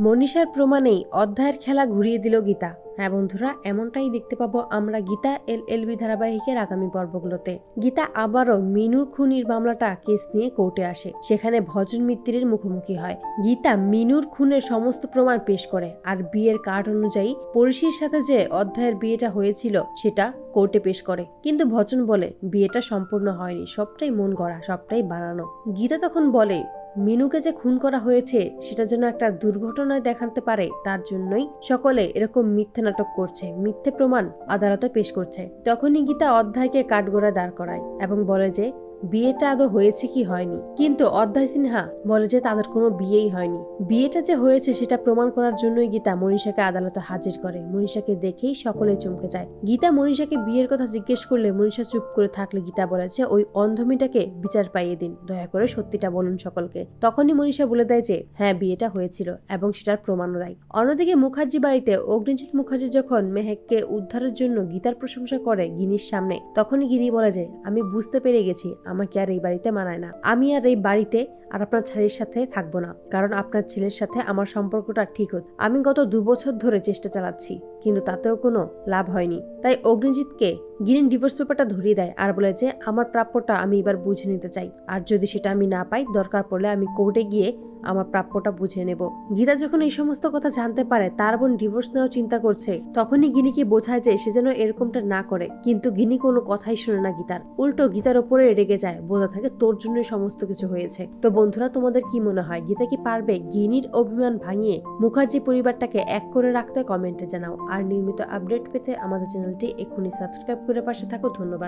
মনীষার প্রমাণেই অধ্যায়ের খেলা ঘুরিয়ে দিল গীতা। হ্যাঁ বন্ধুরা, এমনটাই দেখতে পাবো আমরা গীতা এল এলবি ধারাবাহিকের আগামী পর্বগুলোতে। গীতা আবারও মিনুর খুনির মামলাটা কেস নিয়ে কোর্টে আসে। সেখানে ভজন মিত্রের মুখোমুখি হয়। গীতা মিনুর খুনের সমস্ত প্রমাণ পেশ করে আর বিয়ের কার্ড অনুযায়ী পরিশির সাথে যে অধ্যায়ের বিয়েটা হয়েছিল সেটা কোর্টে পেশ করে। কিন্তু ভজন বলে, বিয়েটা সম্পূর্ণ হয়নি, সবটাই মন গড়া, সবটাই বানানো। গীতা তখন বলে মিনুকে যে খুন করা হয়েছে, সেটা যেন একটা দুর্ঘটনায় দেখাতে পারে, তার জন্যই সকলে এরকম মিথ্যে নাটক করছে, মিথ্যে প্রমাণ আদালতে পেশ করছে। তখনই গীতা অধ্যায়কে কাঠগোড়ায় দাঁড় করায় এবং বলে যে বিয়েটা আদৌ হয়েছে কি হয়নি? কিন্তু অধ্যায় সিনহা বলে যে তাদের কোনো বিয়েই হয়নি। বিয়েটা যে হয়েছে সেটা প্রমাণ করার জন্যই গীতা মনীষাকে আদালতে হাজির করে। মনীষাকে দেখেই সকলে চমকে যায়। গীতা মনীষাকে বিয়ের কথা জিজ্ঞেস করলে মনীষা চুপ করে থাকলে গীতা বলেছে ওই অন্ধমিটাকে বিচার পাইয়ে দিন। দয়া করে সত্যিটা বলুন সকলকে। তখনই মনীষা বলে দেয় যে হ্যাঁ বিয়েটা হয়েছিল এবং সেটার প্রমাণও দেয়। অন্যদিকে মুখার্জি বাড়িতে অগ্নিজিৎ মুখার্জি যখন মেহেককে উদ্ধারের জন্য গীতার প্রশংসা করে গিনির সামনে, তখনই গিনি বলে যে, আমি বুঝতে পেরে গেছি। আমাকে আর এই বাড়িতে মানায় না। আমি আর এই বাড়িতে আর আপনার ছেলের সাথে থাকব না, কারণ আপনার ছেলের সাথে আমার সম্পর্কটা ঠিক হতো। আমি গত দু বছর ধরে চেষ্টা চালাচ্ছি, কিন্তু তাতেও কোনো লাভ হয়নি। তাই অগ্নিজিৎকে গিরিন ডিভোর্স পেপারটা ধরিয়ে দেয় আর বলে যে, আমার প্রাপ্যটা আমি এবার বুঝে নিতে চাই। আর যদি সেটা আমি না পাই, দরকার পড়লে আমি কোর্টে গিয়ে আমার প্রাপ্যটা বুঝে নেব। গীতা যখন এই সমস্ত কথা জানতে পারে, তার বোন ডিভোর্স নেওয়ার চিন্তা করছে। তখনই গিনিকে বোঝায় যে, সে যেন এরকমটা না করে। কিন্তু গিনি কোনো কথাই শুনে না গীতার। উল্টো গীতার ওপরে রেগে যায়, বোঝা থাকে তোর জন্যই সমস্ত কিছু হয়েছে। তো বন্ধুরা, তোমাদের কি মনে হয়? গীতা কি পারবে গিনির অভিমান ভাঙিয়ে মুখার্জি পরিবারটাকে এক করে রাখতে? কমেন্টে জানাও। আর নিয়মিত আপডেট পেতে আমাদের চ্যানেলটি এক্ষুনি সাবস্ক্রাইব করে পাশে থাকো ধন্যবাদ।